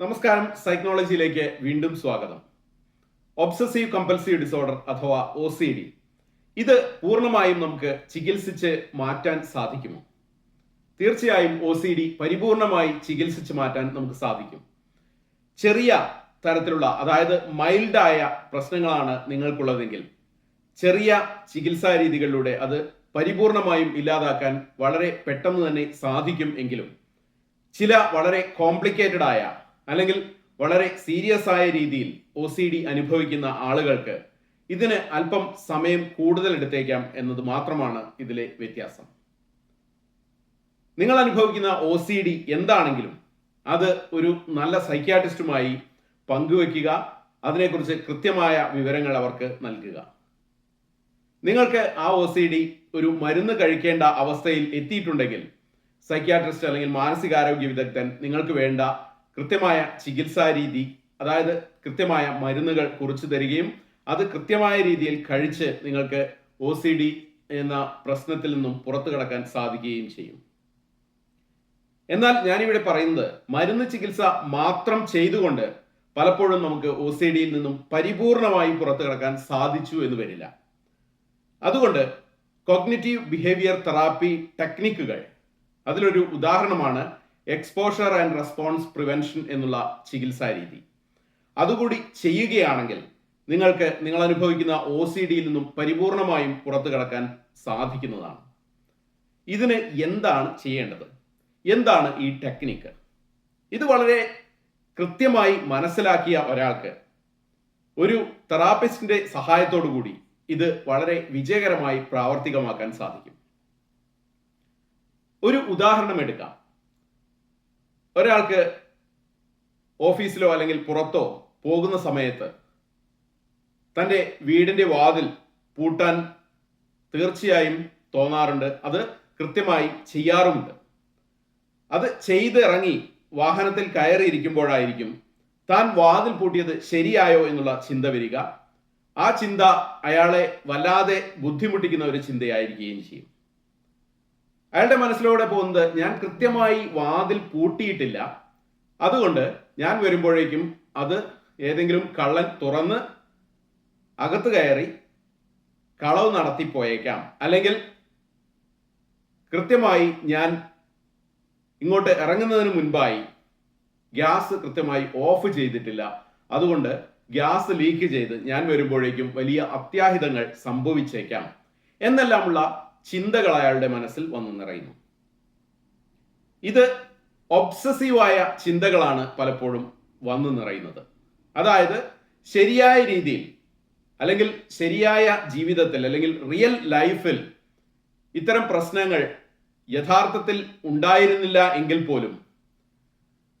നമസ്കാരം സൈക്കോളജിയിലേക്ക് വീണ്ടും സ്വാഗതം. ഒബ്സസീവ് കമ്പൽസീവ് ഡിസോർഡർ അഥവാ ഒ സി ഡി ഇത് പൂർണമായും നമുക്ക് ചികിത്സിച്ച് മാറ്റാൻ സാധിക്കുമോ? തീർച്ചയായും ഒ സി ഡി പരിപൂർണമായി ചികിത്സിച്ച് മാറ്റാൻ നമുക്ക് സാധിക്കും. ചെറിയ തരത്തിലുള്ള അതായത് മൈൽഡായ പ്രശ്നങ്ങളാണ് നിങ്ങൾക്കുള്ളതെങ്കിൽ ചെറിയ ചികിത്സാ രീതികളിലൂടെ അത് പരിപൂർണമായും ഇല്ലാതാക്കാൻ വളരെ പെട്ടെന്ന് തന്നെ സാധിക്കും എങ്കിലും ചില വളരെ കോംപ്ലിക്കേറ്റഡ് ആയ അല്ലെങ്കിൽ വളരെ സീരിയസ് ആയ രീതിയിൽ ഒ സി ഡി അനുഭവിക്കുന്ന ആളുകൾക്ക് ഇതിന് അല്പം സമയം കൂടുതൽ എടുത്തേക്കാം എന്നത് മാത്രമാണ് ഇതിലെ വ്യത്യാസം. നിങ്ങൾ അനുഭവിക്കുന്ന ഒ സി ഡി എന്താണെങ്കിലും അത് ഒരു നല്ല സൈക്യാട്രിസ്റ്റുമായി പങ്കുവെക്കുക അതിനെക്കുറിച്ച് കൃത്യമായ വിവരങ്ങൾ അവർക്ക് നൽകുക. നിങ്ങൾക്ക് ആ ഒ സി ഡി ഒരു മരുന്ന് കഴിക്കേണ്ട അവസ്ഥയിൽ എത്തിയിട്ടുണ്ടെങ്കിൽ സൈക്യാട്രിസ്റ്റ് അല്ലെങ്കിൽ മാനസികാരോഗ്യ വിദഗ്ധൻ നിങ്ങൾക്ക് വേണ്ട കൃത്യമായ ചികിത്സാ രീതി അതായത് കൃത്യമായ മരുന്നുകൾ കുറിച്ചു തരികയും അത് കൃത്യമായ രീതിയിൽ കഴിച്ച് നിങ്ങൾക്ക് ഒ സി ഡി എന്ന പ്രശ്നത്തിൽ നിന്നും പുറത്തു കടക്കാൻ സാധിക്കുകയും ചെയ്യും. എന്നാൽ ഞാനിവിടെ പറയുന്നത് മരുന്ന് ചികിത്സ മാത്രം ചെയ്തുകൊണ്ട് പലപ്പോഴും നമുക്ക് ഒ സി ഡിയിൽ നിന്നും പരിപൂർണമായി പുറത്തു കടക്കാൻ സാധിച്ചു എന്ന് വരില്ല. അതുകൊണ്ട് കോഗ്നിറ്റീവ് ബിഹേവിയർ തെറാപ്പി ടെക്നിക്കുകൾ അതിലൊരു ഉദാഹരണമാണ് എക്സ്പോഷർ ആൻഡ് റെസ്പോൺസ് പ്രിവെൻഷൻ എന്നുള്ള ചികിത്സാ രീതി. അതുകൂടി ചെയ്യുകയാണെങ്കിൽ നിങ്ങൾക്ക് നിങ്ങൾ അനുഭവിക്കുന്ന ഒ സി ഡിയിൽ നിന്നും പരിപൂർണമായും പുറത്തു കടക്കാൻ സാധിക്കുന്നതാണ്. ഇതിന് എന്താണ് ചെയ്യേണ്ടത്? എന്താണ് ഈ ടെക്നിക്ക് ഇത് വളരെ കൃത്യമായി മനസ്സിലാക്കിയ ഒരാൾക്ക് ഒരു തെറാപ്പിസ്റ്റിന്റെ സഹായത്തോടു കൂടി ഇത് വളരെ വിജയകരമായി പ്രാവർത്തികമാക്കാൻ സാധിക്കും. ഒരു ഉദാഹരണം എടുക്കാം. ഒരാൾക്ക് ഓഫീസിലോ അല്ലെങ്കിൽ പുറത്തോ പോകുന്ന സമയത്ത് തന്റെ വീടിന്റെ വാതിൽ പൂട്ടാൻ തീർച്ചയായും തോന്നാറുണ്ട്. അത് കൃത്യമായി ചെയ്യാറുമുണ്ട്. അത് ചെയ്തിറങ്ങി വാഹനത്തിൽ കയറിയിരിക്കുമ്പോഴായിരിക്കും താൻ വാതിൽ പൂട്ടിയത് ശരിയായോ എന്നുള്ള ചിന്ത വരിക. ആ ചിന്ത അയാളെ വല്ലാതെ ബുദ്ധിമുട്ടിക്കുന്ന ഒരു ചിന്തയായിരിക്കുകയും ചെയ്യും. അയാളുടെ മനസ്സിലൂടെ പോകുന്നത് ഞാൻ കൃത്യമായി വാതിൽ പൂട്ടിയിട്ടില്ല. അതുകൊണ്ട് ഞാൻ വരുമ്പോഴേക്കും അത് ഏതെങ്കിലും കള്ളൻ തുറന്ന് അകത്ത് കയറി കളവ് നടത്തിപ്പോയേക്കാം. അല്ലെങ്കിൽ കൃത്യമായി ഞാൻ ഇങ്ങോട്ട് ഇറങ്ങുന്നതിന് മുൻപായി ഗ്യാസ് കൃത്യമായി ഓഫ് ചെയ്തിട്ടില്ല. അതുകൊണ്ട് ഗ്യാസ് ലീക്ക് ചെയ്ത് ഞാൻ വരുമ്പോഴേക്കും വലിയ അത്യാഹിതങ്ങൾ സംഭവിച്ചേക്കാം. എന്നെല്ലാമുള്ള ചിന്തകൾ അയാളുടെ മനസ്സിൽ വന്നു നിറയുന്നു. ഇത് ഒബ്സസീവായ ചിന്തകളാണ് പലപ്പോഴും വന്നു നിറയുന്നത്. അതായത് ശരിയായ രീതിയിൽ അല്ലെങ്കിൽ ശരിയായ ജീവിതത്തിൽ അല്ലെങ്കിൽ റിയൽ ലൈഫിൽ ഇത്തരം പ്രശ്നങ്ങൾ യഥാർത്ഥത്തിൽ ഉണ്ടായിരുന്നില്ല എങ്കിൽ പോലും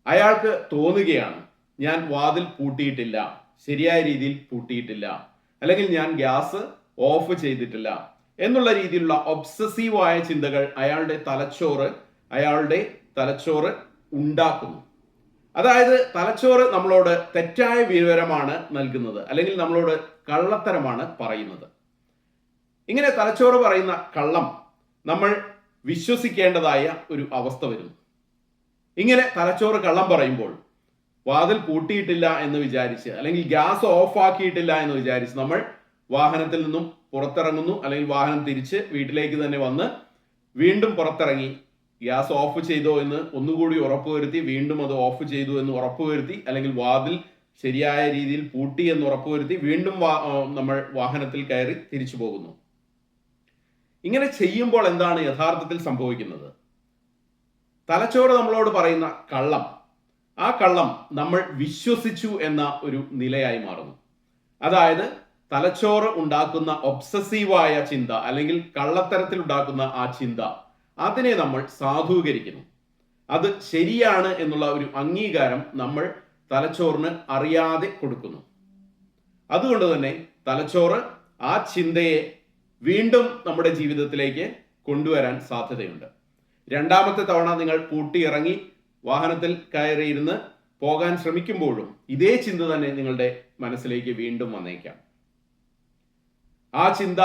അയാൾക്ക് തോന്നുകയാണ് ഞാൻ വാതിൽ പൂട്ടിയിട്ടില്ല ശരിയായ രീതിയിൽ പൂട്ടിയിട്ടില്ല അല്ലെങ്കിൽ ഞാൻ ഗ്യാസ് ഓഫ് ചെയ്തിട്ടില്ല എന്നുള്ള രീതിയിലുള്ള ഒബ്സസീവായ ചിന്തകൾ അയാളുടെ തലച്ചോറ് അയാളുടെ തലച്ചോറ് ഉണ്ടാക്കുന്നു. അതായത് തലച്ചോറ് നമ്മളോട് തെറ്റായ വിവരമാണ് നൽകുന്നത് അല്ലെങ്കിൽ നമ്മളോട് കള്ളത്തരമാണ് പറയുന്നത്. ഇങ്ങനെ തലച്ചോറ് പറയുന്ന കള്ളം നമ്മൾ വിശ്വസിക്കേണ്ടതായ ഒരു അവസ്ഥ വരുന്നു. ഇങ്ങനെ തലച്ചോറ് കള്ളം പറയുമ്പോൾ വാതിൽ പൂട്ടിയിട്ടില്ല എന്ന് വിചാരിച്ച് അല്ലെങ്കിൽ ഗ്യാസ് ഓഫ് ആക്കിയിട്ടില്ല എന്ന് വിചാരിച്ച് നമ്മൾ വാഹനത്തിൽ നിന്നും പുറത്തിറങ്ങുന്നു. അല്ലെങ്കിൽ വാഹനം തിരിച്ച് വീട്ടിലേക്ക് തന്നെ വന്ന് വീണ്ടും പുറത്തിറങ്ങി. ഗ്യാസ് ഓഫ് ചെയ്തോ എന്ന് ഒന്നുകൂടി ഉറപ്പുവരുത്തി വീണ്ടും അത് ഓഫ് ചെയ്തു എന്ന് ഉറപ്പുവരുത്തി അല്ലെങ്കിൽ വാതിൽ ശരിയായ രീതിയിൽ പൂട്ടി എന്ന് ഉറപ്പുവരുത്തി വീണ്ടും നമ്മൾ വാഹനത്തിൽ കയറി തിരിച്ചു പോകുന്നു. ഇങ്ങനെ ചെയ്യുമ്പോൾ എന്താണ് യഥാർത്ഥത്തിൽ സംഭവിക്കുന്നത്? തലച്ചോറ് നമ്മളോട് പറയുന്ന കള്ളം. ആ കള്ളം നമ്മൾ വിശ്വസിച്ചു എന്ന ഒരു നിലയായി മാറുന്നു. അതായത് തലച്ചോറ് ഉണ്ടാക്കുന്ന ഒബ്സസീവായ ചിന്ത അല്ലെങ്കിൽ കള്ളത്തരത്തിൽ ഉണ്ടാക്കുന്ന ആ ചിന്ത അതിനെ നമ്മൾ സാധൂകരിക്കുന്നു. അത് ശരിയാണ് എന്നുള്ള ഒരു അംഗീകാരം നമ്മൾ തലച്ചോറിന് അറിയാതെ കൊടുക്കുന്നു. അതുകൊണ്ട് തന്നെ തലച്ചോറ് ആ ചിന്തയെ വീണ്ടും നമ്മുടെ ജീവിതത്തിലേക്ക് കൊണ്ടുവരാൻ സാധ്യതയുണ്ട്. രണ്ടാമത്തെ തവണ നിങ്ങൾ പൂട്ടിയിറങ്ങി വാഹനത്തിൽ കയറിയിരുന്ന് പോകാൻ ശ്രമിക്കുമ്പോഴും ഇതേ ചിന്ത തന്നെ നിങ്ങളുടെ മനസ്സിലേക്ക് വീണ്ടും വന്നേക്കാം. ആ ചിന്ത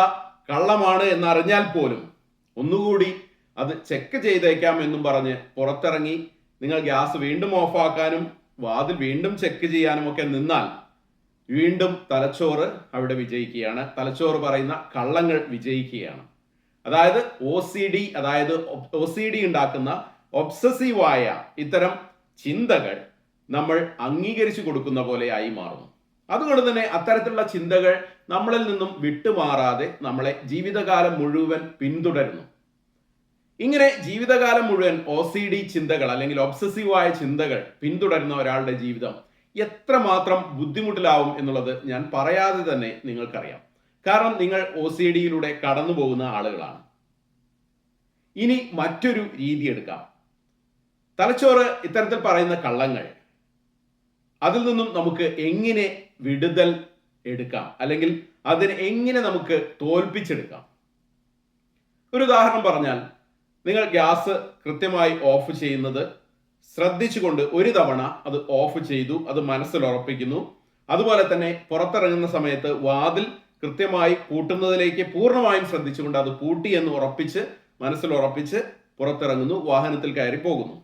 കള്ളമാണ് എന്നറിഞ്ഞാൽ പോലും ഒന്നുകൂടി അത് ചെക്ക് ചെയ്തേക്കാം എന്നും പറഞ്ഞ് പുറത്തിറങ്ങി നിങ്ങൾ ഗ്യാസ് വീണ്ടും ഓഫാക്കാനും വാതിൽ വീണ്ടും ചെക്ക് ചെയ്യാനും ഒക്കെ നിന്നാൽ വീണ്ടും തലച്ചോറ് അവിടെ വിജയിക്കുകയാണ്. തലച്ചോറ് പറയുന്ന കള്ളങ്ങൾ വിജയിക്കുകയാണ്. അതായത് ഒ സി ഡി അതായത് ഒ സി ഡി ഉണ്ടാക്കുന്ന ഒബ്സസീവായ ഇത്തരം ചിന്തകൾ നമ്മൾ അംഗീകരിച്ചു കൊടുക്കുന്ന പോലെയായി മാറുന്നു. അതുകൊണ്ട് തന്നെ അത്തരത്തിലുള്ള ചിന്തകൾ നമ്മളിൽ നിന്നും വിട്ടുമാറാതെ നമ്മളെ ജീവിതകാലം മുഴുവൻ പിന്തുടരുന്നു. ഇങ്ങനെ ജീവിതകാലം മുഴുവൻ ഒ സി ഡി ചിന്തകൾ അല്ലെങ്കിൽ ഒബ്സസീവായ ചിന്തകൾ പിന്തുടരുന്ന ഒരാളുടെ ജീവിതം എത്രമാത്രം ബുദ്ധിമുട്ടിലാവും എന്നുള്ളത് ഞാൻ പറയാതെ തന്നെ നിങ്ങൾക്കറിയാം. കാരണം നിങ്ങൾ ഒ സി ഡിയിലൂടെ കടന്നു പോകുന്ന ആളുകളാണ്. ഇനി മറ്റൊരു രീതി എടുക്കാം. തലച്ചോറ് ഇത്തരത്തിൽ പറയുന്ന കള്ളങ്ങൾ. അതിൽ നിന്നും നമുക്ക് എങ്ങനെ വിടുതൽ എടുക്കാം. അല്ലെങ്കിൽ അതിനെ എങ്ങനെ നമുക്ക് തോൽപ്പിച്ചെടുക്കാം. ഒരു ഉദാഹരണം പറഞ്ഞാൽ നിങ്ങൾ ഗ്യാസ് കൃത്യമായി ഓഫ് ചെയ്യുന്നത് ശ്രദ്ധിച്ചുകൊണ്ട് ഒരു തവണ അത് ഓഫ് ചെയ്തു അത് മനസ്സിൽ ഉറപ്പിക്കുന്നു. അതുപോലെ തന്നെ പുറത്തിറങ്ങുന്ന സമയത്ത് വാതിൽ കൃത്യമായി പൂട്ടുന്നതിലേക്ക് പൂർണമായും ശ്രദ്ധിച്ചുകൊണ്ട് അത് പൂട്ടി എന്ന് ഉറപ്പിച്ച് മനസ്സിൽ ഉറപ്പിച്ച് പുറത്തിറങ്ങുന്നു വാഹനത്തിൽ കയറി പോകുന്നു.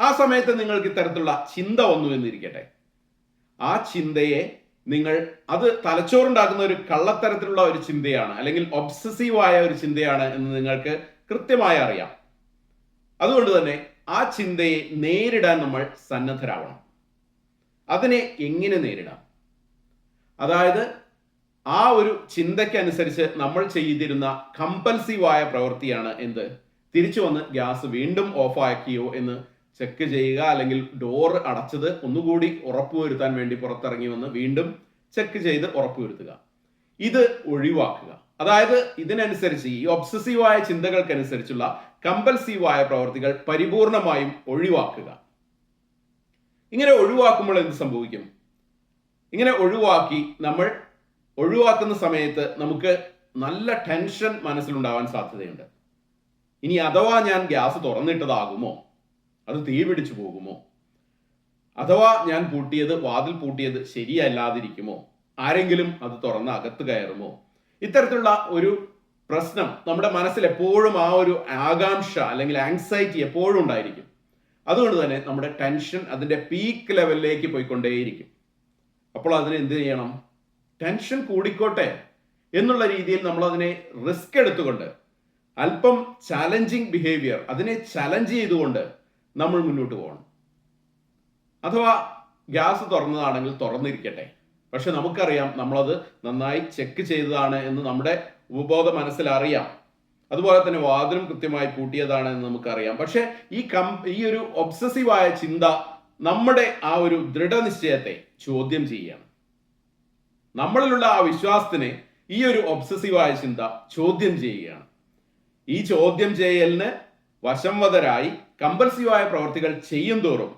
ആ സമയത്ത് നിങ്ങൾക്ക് ഇത്തരത്തിലുള്ള ചിന്ത വന്നു എന്നിരിക്കട്ടെ. ആ ചിന്തയെ നിങ്ങൾ അത് തലച്ചോറുണ്ടാക്കുന്ന ഒരു കള്ളത്തരത്തിലുള്ള ഒരു ചിന്തയാണ് അല്ലെങ്കിൽ ഒബ്സസീവായ ഒരു ചിന്തയാണ് എന്ന് നിങ്ങൾക്ക് കൃത്യമായി അറിയാം. അതുകൊണ്ട് തന്നെ ആ ചിന്തയെ നേരിടാൻ നമ്മൾ സന്നദ്ധരാവണം. അതിനെ എങ്ങനെ നേരിടാം? അതായത് ആ ഒരു ചിന്തയ്ക്കനുസരിച്ച് നമ്മൾ ചെയ്തിരുന്ന കമ്പൽസീവായ പ്രവൃത്തിയാണ് എന്ത്? തിരിച്ചു വന്ന് ഗ്യാസ് വീണ്ടും ഓഫാക്കിയോ എന്ന് ചെക്ക് ചെയ്യുക അല്ലെങ്കിൽ ഡോർ അടച്ചത് ഒന്നുകൂടി ഉറപ്പുവരുത്താൻ വേണ്ടി പുറത്തിറങ്ങി വന്ന് വീണ്ടും ചെക്ക് ചെയ്ത് ഉറപ്പുവരുത്തുക. ഇത് ഒഴിവാക്കുക. അതായത് ഇതിനനുസരിച്ച് ഈ ഒബ്സസീവായ ചിന്തകൾക്കനുസരിച്ചുള്ള കമ്പൽസീവായ പ്രവർത്തികൾ പരിപൂർണമായും ഒഴിവാക്കുക. ഇങ്ങനെ ഒഴിവാക്കുമ്പോൾ എന്ത് സംഭവിക്കും? ഇങ്ങനെ ഒഴിവാക്കി നമ്മൾ ഒഴിവാക്കുന്ന സമയത്ത് നമുക്ക് നല്ല ടെൻഷൻ മനസ്സിലുണ്ടാവാൻ സാധ്യതയുണ്ട്. ഇനി അഥവാ ഞാൻ ഗ്യാസ് തുറന്നിട്ടതാകുമോ? അത് തീ പിടിച്ചു പോകുമോ? അഥവാ ഞാൻ പൂട്ടിയത് വാതിൽ പൂട്ടിയത് ശരിയല്ലാതിരിക്കുമോ? ആരെങ്കിലും അത് തുറന്ന് അകത്ത് കയറുമോ? ഇത്തരത്തിലുള്ള ഒരു പ്രശ്നം നമ്മുടെ മനസ്സിൽ എപ്പോഴും ആ ഒരു ആകാംക്ഷ അല്ലെങ്കിൽ ആങ്സൈറ്റി എപ്പോഴും ഉണ്ടായിരിക്കും. അതുകൊണ്ട് തന്നെ നമ്മുടെ ടെൻഷൻ അതിന്റെ പീക്ക് ലെവലിലേക്ക് പോയിക്കൊണ്ടേയിരിക്കും. അപ്പോൾ അതിന് എന്ത് ചെയ്യണം? ടെൻഷൻ കൂടിക്കോട്ടെ എന്നുള്ള രീതിയിൽ നമ്മൾ അതിനെ റിസ്ക് എടുത്തുകൊണ്ട് അല്പം ചാലഞ്ചിങ് ബിഹേവിയർ അതിനെ ചലഞ്ച് ചെയ്തുകൊണ്ട് നമ്മൾ മുന്നോട്ട് പോകണം. അഥവാ ഗ്യാസ് തുറന്നതാണെങ്കിൽ തുറന്നിരിക്കട്ടെ. പക്ഷെ നമുക്കറിയാം നമ്മളത് നന്നായി ചെക്ക് ചെയ്തതാണ് എന്ന് നമ്മുടെ ഉപബോധ മനസ്സിൽ അറിയാം അതുപോലെ തന്നെ വാതിലും കൃത്യമായി പൂട്ടിയതാണ് എന്ന് നമുക്കറിയാം. പക്ഷെ ഈ കം ഈ ഒരു ഒബ്സസീവായ ചിന്ത നമ്മുടെ ആ ഒരു ദൃഢനിശ്ചയത്തെ ചോദ്യം ചെയ്യുകയാണ്. നമ്മളിലുള്ള ആ വിശ്വാസത്തിനെ ഈ ഒരു ഒബ്സസീവായ ചിന്ത ചോദ്യം ചെയ്യുകയാണ്. ഈ ചോദ്യം ചെയ്യലിന് വശംവതരായി കമ്പൽസീവായ പ്രവർത്തികൾ ചെയ്യും തോറും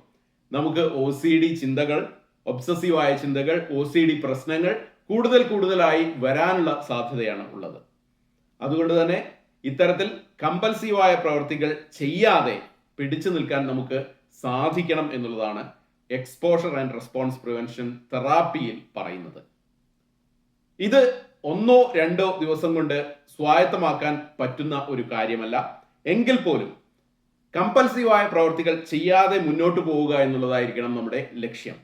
നമുക്ക് ഒ സി ഡി ചിന്തകൾ ഒബ്സസീവായ ചിന്തകൾ ഒ സി ഡി പ്രശ്നങ്ങൾ കൂടുതൽ കൂടുതലായി വരാനുള്ള സാധ്യതയാണ് ഉള്ളത്. അതുകൊണ്ട് തന്നെ ഇത്തരത്തിൽ കമ്പൽസീവായ പ്രവർത്തികൾ ചെയ്യാതെ പിടിച്ചു നിൽക്കാൻ നമുക്ക് സാധിക്കണം എന്നുള്ളതാണ് എക്സ്പോഷർ ആൻഡ് റെസ്പോൺസ് പ്രിവെൻഷൻ തെറാപ്പിയിൽ പറയുന്നത്. ഇത് ഒന്നോ രണ്ടോ ദിവസം കൊണ്ട് സ്വായത്തമാക്കാൻ പറ്റുന്ന ഒരു കാര്യമല്ല. എങ്കിൽ പോലും കമ്പൽസീവായ പ്രവൃത്തികൾ ചെയ്യാതെ മുന്നോട്ട് പോവുക എന്നുള്ളതായിരിക്കണം നമ്മുടെ ലക്ഷ്യം.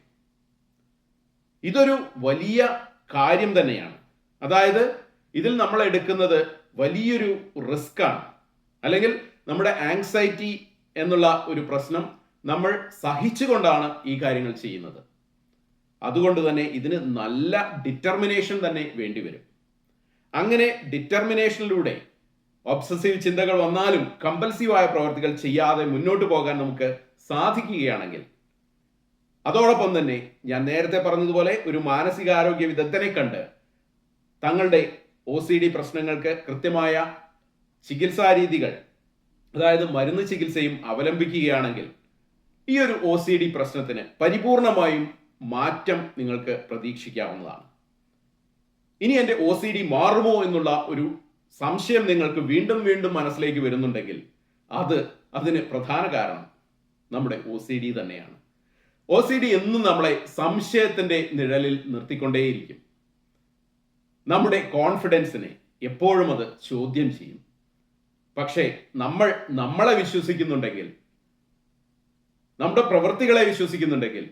ഇതൊരു വലിയ കാര്യം തന്നെയാണ്. അതായത് ഇതിൽ നമ്മൾ എടുക്കുന്നത് വലിയൊരു റിസ്ക് ആണ്. അല്ലെങ്കിൽ നമ്മുടെ ആങ്സൈറ്റി എന്നുള്ള ഒരു പ്രശ്നം നമ്മൾ സഹിച്ചുകൊണ്ടാണ് ഈ കാര്യങ്ങൾ ചെയ്യുന്നത്. അതുകൊണ്ട് തന്നെ ഇതിന് നല്ല ഡിറ്റർമിനേഷൻ തന്നെ വേണ്ടിവരും അങ്ങനെ ഡിറ്റർമിനേഷനിലൂടെ ഒബ്സസീവ് ചിന്തകൾ വന്നാലും കമ്പൽസീവായ പ്രവർത്തികൾ ചെയ്യാതെ മുന്നോട്ട് പോകാൻ നമുക്ക് സാധിക്കുകയാണെങ്കിൽ അതോടൊപ്പം തന്നെ ഞാൻ നേരത്തെ പറഞ്ഞതുപോലെ ഒരു മാനസികാരോഗ്യ വിദഗ്ധനെ കണ്ട് തങ്ങളുടെ ഒ സി ഡി പ്രശ്നങ്ങൾക്ക് കൃത്യമായ ചികിത്സാ രീതികൾ അതായത് മരുന്ന് ചികിത്സയും അവലംബിക്കുകയാണെങ്കിൽ ഈ ഒരു ഒ സി ഡി പ്രശ്നത്തിന് പരിപൂർണമായും മാറ്റം നിങ്ങൾക്ക് പ്രതീക്ഷിക്കാവുന്നതാണ്. ഇനി എന്റെ ഒ സി ഡി മാറുമോ എന്നുള്ള ഒരു സംശയം നിങ്ങൾക്ക് വീണ്ടും വീണ്ടും മനസ്സിലേക്ക് വരുന്നുണ്ടെങ്കിൽ അത് അതിന് പ്രധാന കാരണം നമ്മുടെ ഒ സി ഡി തന്നെയാണ്. ഒ സി ഡി എന്നും നമ്മളെ സംശയത്തിന്റെ നിഴലിൽ നിർത്തിക്കൊണ്ടേയിരിക്കും. നമ്മുടെ കോൺഫിഡൻസിനെ എപ്പോഴും അത് ചോദ്യം ചെയ്യും. പക്ഷേ നമ്മൾ നമ്മളെ വിശ്വസിക്കുന്നുണ്ടെങ്കിൽ നമ്മുടെ പ്രവൃത്തികളെ വിശ്വസിക്കുന്നുണ്ടെങ്കിൽ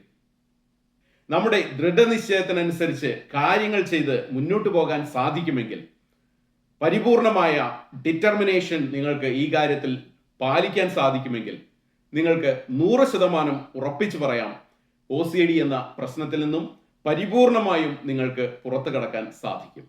നമ്മുടെ ദൃഢനിശ്ചയത്തിനനുസരിച്ച് കാര്യങ്ങൾ ചെയ്ത് മുന്നോട്ട് പോകാൻ സാധിക്കുമെങ്കിൽ പരിപൂർണമായ ഡിറ്റർമിനേഷൻ നിങ്ങൾക്ക് ഈ കാര്യത്തിൽ പാലിക്കാൻ സാധിക്കുമെങ്കിൽ നിങ്ങൾക്ക് നൂറ് ശതമാനം ഉറപ്പിച്ചു പറയാം. ഒ സി ഡി എന്ന പ്രശ്നത്തിൽ നിന്നും പരിപൂർണമായും നിങ്ങൾക്ക് പുറത്തു കടക്കാൻ സാധിക്കും.